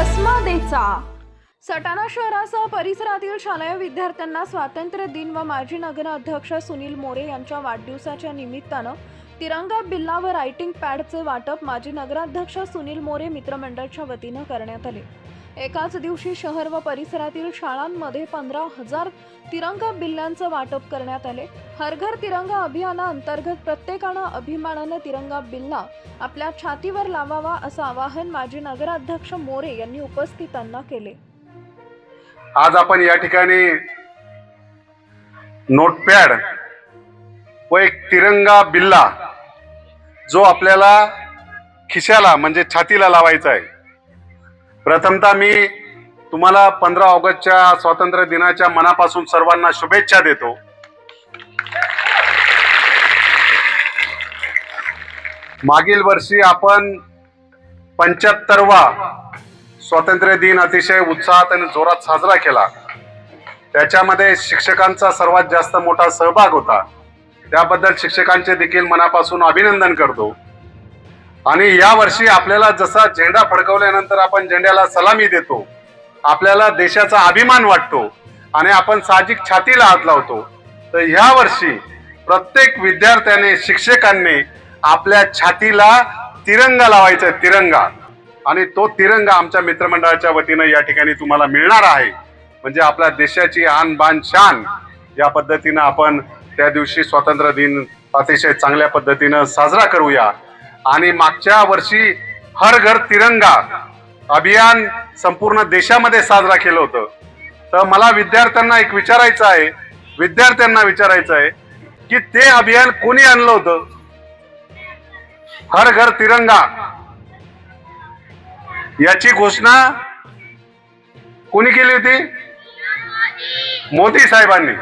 करायचा सटाणा शहरासह परिसरातील शालेय विद्यार्थ्यांना स्वातंत्र्य दिन व माजी नगराध्यक्ष सुनील मोरे यांच्या वाढदिवसाच्या निमित्तानं तिरंगा बिल्ला व रायटिंग पॅडचे वाटप माजी नगराध्यक्ष सुनील मोरे मित्रमंडळच्या वतीनं करण्यात आले. एकाच दिवशी शहर व परिसरातील शाळांमध्ये पंधरा हजार तिरंगा बिल्ल्यांचं वाटप करण्यात आले. हर घर तिरंगा अभियानाअंतर्गत प्रत्येकानं अभिमानानं तिरंगा बिल्ला आपल्या छातीवर लावावा असं आवाहन माजी नगराध्यक्ष मोरे यांनी उपस्थितांना केले. आज आपण या ठिकाणी नोटपॅड व एक तिरंगा बिल्ला जो आपल्याला खिशाला म्हणजे छातीला लावायचा आहे. प्रथमतः मी तुम्हाला पंधरा ऑगस्टच्या स्वातंत्र्य दिनाच्या मनापासून सर्वांना शुभेच्छा देतो. मागील वर्षी आपण पंच्याहत्तरवा स्वातंत्र्य दिन अतिशय उत्साहात आणि जोरात साजरा केला. त्याच्यामध्ये शिक्षकांचा सर्वात जास्त मोठा सहभाग होता. त्याबद्दल शिक्षकांचे देखील मनापासून अभिनंदन करतो. आणि या वर्षी आपल्याला जसा झेंडा फडकवल्यानंतर आपण झेंड्याला सलामी देतो आपल्याला देशाचा अभिमान वाटतो आणि आपण साहजिक छातीला हात लावतो तर ह्या वर्षी प्रत्येक विद्यार्थ्याने शिक्षकांनी आपल्या छातीला तिरंगा लावायचा आहे, तिरंगा. आणि तो तिरंगा आमच्या मित्रमंडळाच्या वतीनं या ठिकाणी तुम्हाला मिळणार आहे. म्हणजे आपल्या देशाची आन बान शान या पद्धतीनं आपण त्या दिवशी स्वातंत्र्य दिन अतिशय चांगल्या पद्धतीनं साजरा करूया. आणि मागच्या वर्षी हर घर तिरंगा अभियान संपूर्ण देशामध्ये साजरा केलं होतं. तर मला विद्यार्थ्यांना एक विचारायचं आहे विद्यार्थ्यांना विचारायचं आहे की ते अभियान कोणी आणलं होतं? हर घर तिरंगा. याची घोषणा कोणी केली होती? मोदी साहेबांनी.